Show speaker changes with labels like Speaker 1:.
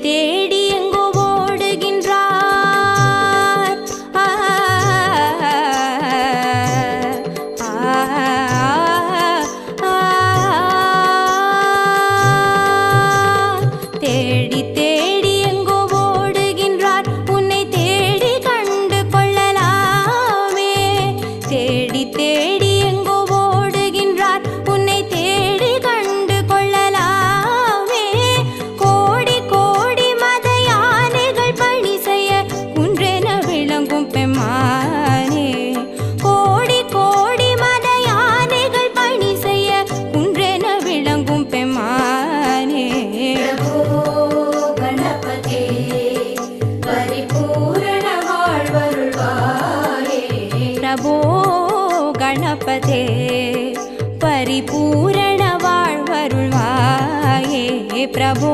Speaker 1: தேடி எங்கோ ஓடுகின்றார் தேடி தேடி எங்கோ ஓடுகின்றார் உன்னை தேடி கண்டு கொள்ளலாமே தேடி தேடி பிரபோ கணபதே பரிபூரண வாழ்வருள்வாயே பிரபோ.